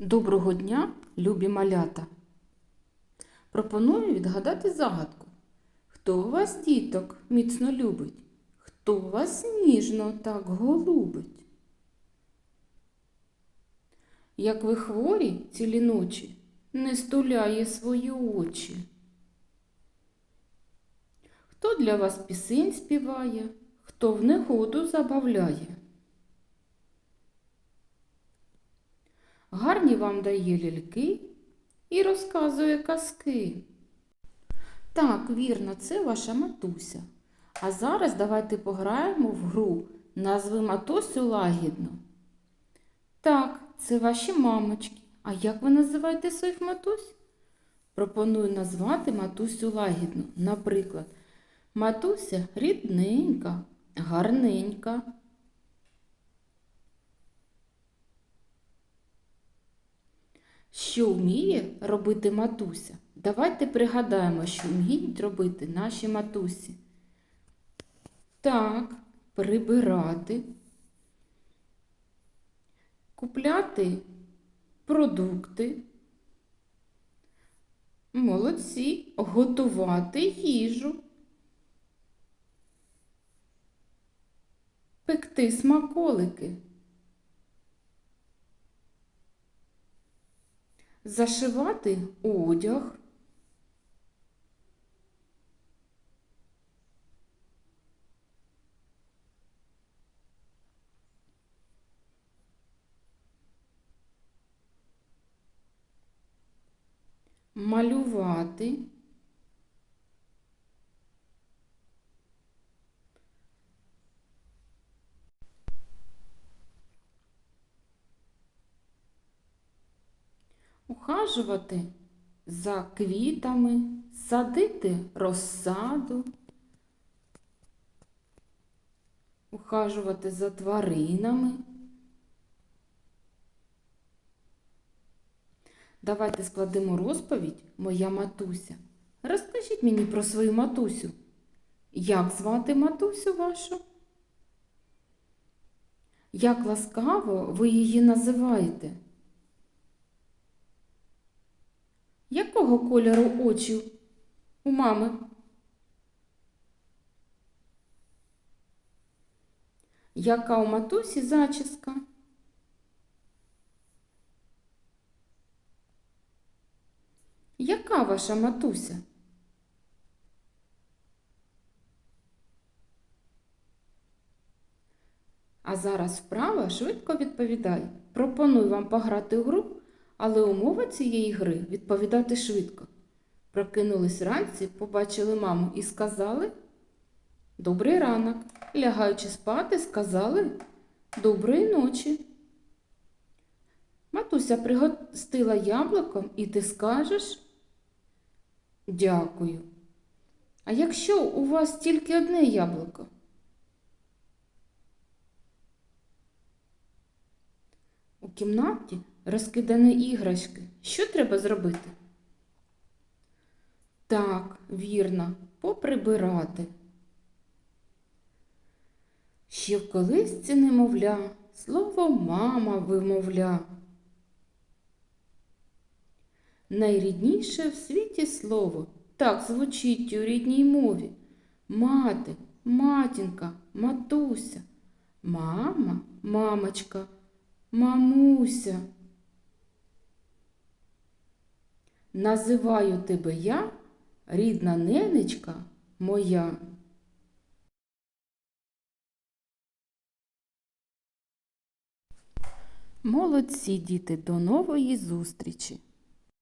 Доброго дня, любі малята! Пропоную відгадати загадку. Хто вас, діток, міцно любить? Хто вас ніжно так голубить? Як ви хворі цілі ночі, не стуляє свої очі. Хто для вас пісень співає, хто в негоду забавляє? Гарні вам дає ляльки і розказує казки. Так, вірно, це ваша матуся. А зараз давайте пограємо в гру назви матусю лагідно. Так, це ваші мамочки. А як ви називаєте своїх матусь? Пропоную назвати матусю лагідно. Наприклад, матуся рідненька, гарненька. Що вміє робити матуся? Давайте пригадаємо, що вміють робити наші матусі. Так, прибирати, купляти продукти. Молодці, готувати їжу, пекти смаколики. Зашивати одяг. Малювати. Ухажувати за квітами, садити розсаду, ухажувати за тваринами. Давайте складемо розповідь Моя матуся. Розкажіть мені про свою матусю. Як звати матусю вашу? Як ласкаво ви її називаєте? Якого кольору очі у мами? Яка у матусі зачіска? Яка ваша матуся? А зараз вправа швидко відповідай. Пропоную вам пограти у гру, але умова цієї гри відповідати швидко. Прокинулись вранці, побачили маму і сказали Добрий ранок. Лягаючи спати, сказали Доброї ночі. Матуся пригостила яблуком, і ти скажеш Дякую. А якщо у вас тільки одне яблуко? У кімнаті розкидані іграшки. Що треба зробити? Так, вірно, поприбирати. Ще в колисці немовля, слово мама вимовля. Найрідніше в світі слово так звучить у рідній мові. Мати, матінка, матуся, мама, мамочка, мамуся. Називаю тебе я, рідна ненечка моя. Молодці, діти, до нової зустрічі!